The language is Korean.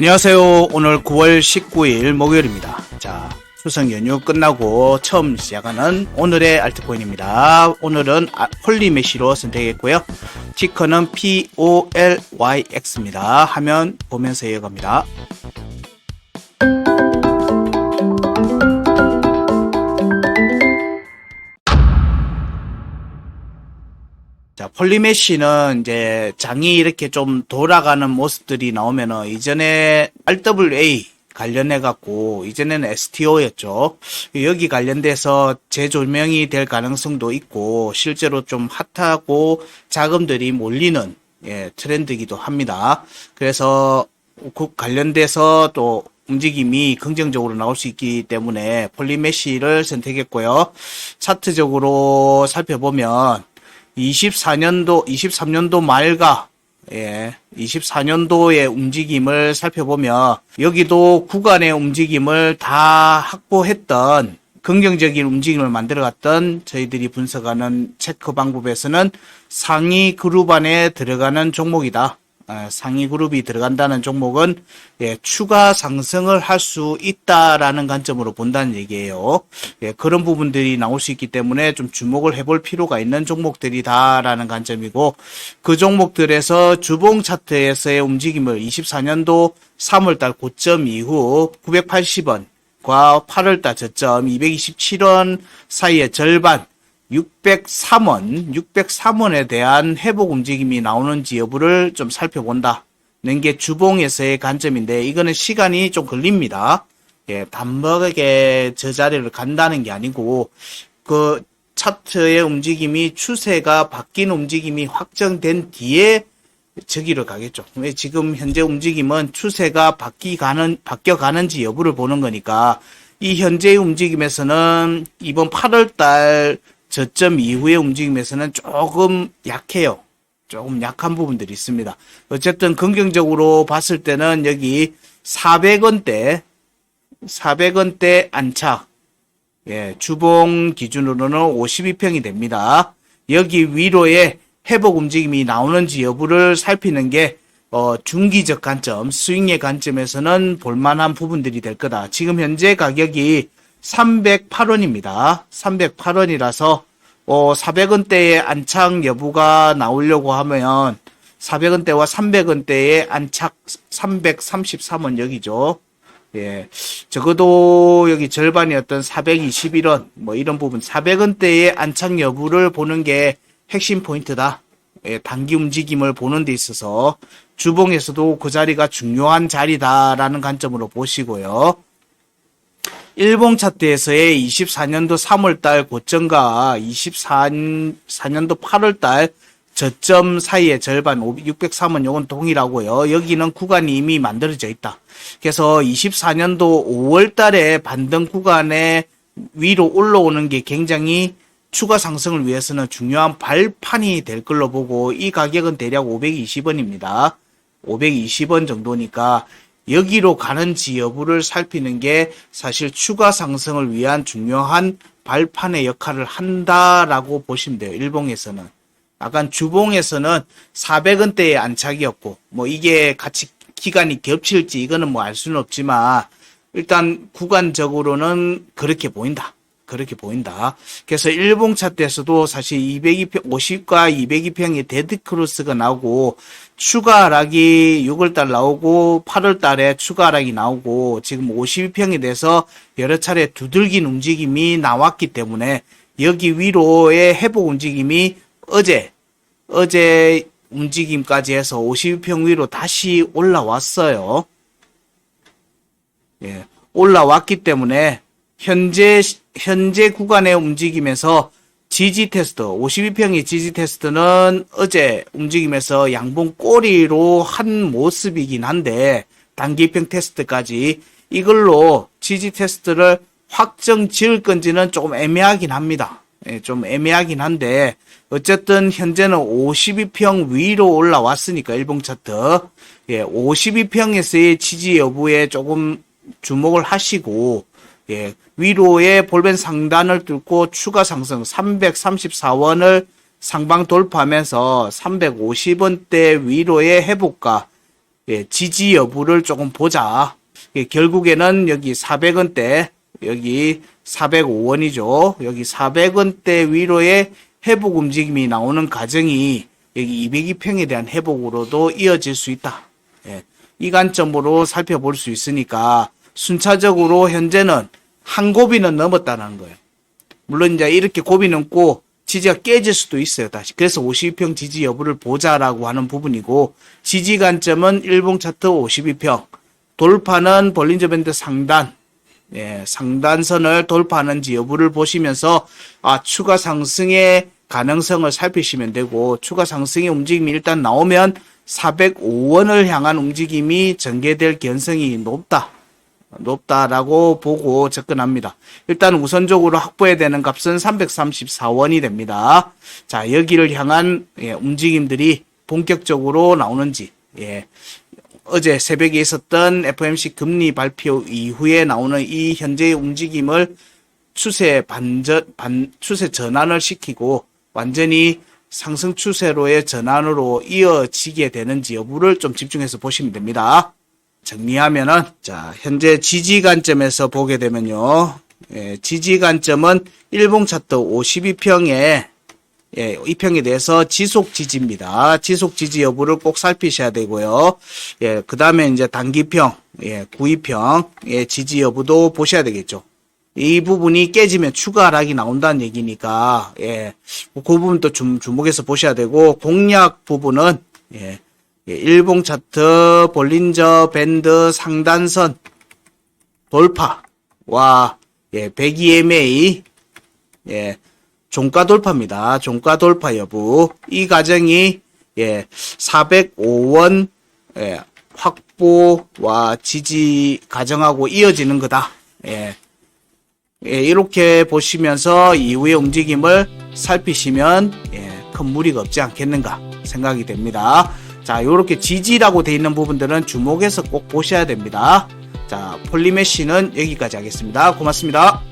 안녕하세요. 오늘 9월 19일 목요일입니다. 자, 추석 연휴 끝나고 처음 시작하는 오늘의 알트코인입니다. 오늘은 아- 폴리메시로 선택했고요. 티커는 POLYX입니다. 화면 보면서 이어갑니다. 자, 폴리메시는 이제 장이 이렇게 좀 돌아가는 모습들이 나오면은 이전에 RWA 관련해 갖고 이전에는 STO였죠. 여기 관련돼서 재조명이 될 가능성도 있고 실제로 좀 핫하고 자금들이 몰리는 예, 트렌드이기도 합니다. 그래서 그 관련돼서 또 움직임이 긍정적으로 나올 수 있기 때문에 폴리메시를 선택했고요. 차트적으로 살펴보면 24년도, 23년도 말과 예, 24년도의 움직임을 살펴보면 여기도 구간의 움직임을 다 확보했던 긍정적인 움직임을 만들어갔던 저희들이 분석하는 체크 방법에서는 상위 그룹 안에 들어가는 종목이다. 아, 상위 그룹이 들어간다는 종목은 예, 추가 상승을 할 수 있다라는 관점으로 본다는 얘기예요. 예, 그런 부분들이 나올 수 있기 때문에 좀 주목을 해볼 필요가 있는 종목들이다라는 관점이고 그 종목들에서 주봉 차트에서의 움직임을 24년도 3월달 고점 이후 980원 과 8월달 저점 227원 사이의 절반 603원, 603원에 대한 회복 움직임이 나오는지 여부를 좀 살펴본다는 게 주봉에서의 관점인데 이거는 시간이 좀 걸립니다. 예, 단박에 저 자리를 간다는 게 아니고 그 차트의 움직임이 추세가 바뀐 움직임이 확정된 뒤에 저기로 가겠죠. 왜 지금 현재 움직임은 추세가 바뀌가는 바뀌어 가는지 여부를 보는 거니까 이 현재의 움직임에서는 이번 8월 달 저점 이후의 움직임에서는 조금 약해요. 조금 약한 부분들이 있습니다. 어쨌든 긍정적으로 봤을 때는 여기 400원대 400원대 안착 예, 주봉 기준으로는 52평이 됩니다. 여기 위로에 회복 움직임이 나오는지 여부를 살피는 게 어, 중기적 관점, 스윙의 관점에서는 볼만한 부분들이 될 거다. 지금 현재 가격이 308원입니다. 308원이라서 어, 400원대의 안착 여부가 나오려고 하면 400원대와 300원대의 안착 333원 여기죠. 예. 적어도 여기 절반이었던 421원, 뭐 이런 부분, 400원대의 안착 여부를 보는 게 핵심 포인트다. 예, 단기 움직임을 보는 데 있어서 주봉에서도 그 자리가 중요한 자리다라는 관점으로 보시고요. 일봉 차트에서의 24년도 3월달 고점과 24년도 8월달 저점 사이의 절반 603원 요건 동일하고요. 여기는 구간이 이미 만들어져 있다. 그래서 24년도 5월 달에 반등 구간에 위로 올라오는 게 굉장히 추가 상승을 위해서는 중요한 발판이 될 걸로 보고 이 가격은 대략 520원입니다. 520원 정도니까 여기로 가는지 여부를 살피는 게 사실 추가 상승을 위한 중요한 발판의 역할을 한다라고 보시면 돼요. 일봉에서는. 약간 주봉에서는 400원대의 안착이었고 뭐 이게 같이 기간이 겹칠지 이거는 뭐 알 수는 없지만 일단 구간적으로는 그렇게 보인다. 그렇게 보인다. 그래서 일봉 차트에서도 사실 202평, 50과 202평의 데드 크로스가 나오고 추가 하락이 6월달 나오고 8월달에 추가 하락이 나오고 지금 52평이 돼서 여러 차례 두들긴 움직임이 나왔기 때문에 여기 위로의 회복 움직임이 어제 어제 움직임까지 해서 52평 위로 다시 올라왔어요. 예, 올라왔기 때문에 현재 현재 구간의 움직임에서 지지 테스트 52평의 지지 테스트는 어제 움직임에서 양봉 꼬리로 한 모습이긴 한데 단기평 테스트까지 이걸로 지지 테스트를 확정 지을 건지는 조금 애매하긴 합니다. 예, 좀 애매하긴 한데 어쨌든 현재는 52평 위로 올라왔으니까 일봉 차트 예, 52평에서의 지지 여부에 조금 주목을 하시고 예, 위로의 볼벤 상단을 뚫고 추가 상승 334원을 상방 돌파하면서 350원대 위로의 회복과 예, 지지 여부를 조금 보자. 예, 결국에는 여기 400원대, 여기 405원이죠. 여기 400원대 위로의 회복 움직임이 나오는 과정이 여기 202평에 대한 회복으로도 이어질 수 있다. 예, 이 관점으로 살펴볼 수 있으니까 순차적으로 현재는 한 고비는 넘었다는 거예요. 물론 이제 이렇게 고비 넘고 지지가 깨질 수도 있어요, 다시. 그래서 52평 지지 여부를 보자라고 하는 부분이고, 지지 관점은 일봉 차트 52평, 돌파는 볼린저 밴드 상단, 예, 상단선을 돌파하는지 여부를 보시면서, 아, 추가 상승의 가능성을 살피시면 되고, 추가 상승의 움직임이 일단 나오면 405원을 향한 움직임이 전개될 가능성이 높다. 높다라고 보고 접근합니다. 일단 우선적으로 확보해야 되는 값은 334원이 됩니다. 자, 여기를 향한 예, 움직임들이 본격적으로 나오는지, 예, 어제 새벽에 있었던 FMC 금리 발표 이후에 나오는 이 현재의 움직임을 추세 반전, 반, 추세 전환을 시키고 완전히 상승 추세로의 전환으로 이어지게 되는지 여부를 좀 집중해서 보시면 됩니다. 정리하면은 자 현재 지지 관점에서 보게 되면요 예, 지지 관점은 일봉 차트 52평에 예, 이 평에 대해서 지속 지지입니다. 지속 지지 여부를 꼭 살피셔야 되고요. 예, 그 다음에 이제 단기평, 예, 구이평, 예, 지지 여부도 보셔야 되겠죠. 이 부분이 깨지면 추가 하락이 나온다는 얘기니까, 예, 그 부분도 좀 주목해서 보셔야 되고, 공략 부분은, 예, 예, 일봉 차트, 볼린저 밴드 상단선 돌파와 예, 102MA 예, 종가 돌파입니다. 종가 돌파 여부. 이 과정이 예, 405원 예, 확보와 지지 과정하고 이어지는 거다. 예. 예, 이렇게 보시면서 이후의 움직임을 살피시면 예, 큰 무리가 없지 않겠는가 생각이 됩니다. 자, 요렇게 지지라고 돼 있는 부분들은 주목해서 꼭 보셔야 됩니다. 자, 폴리메시는 여기까지 하겠습니다. 고맙습니다.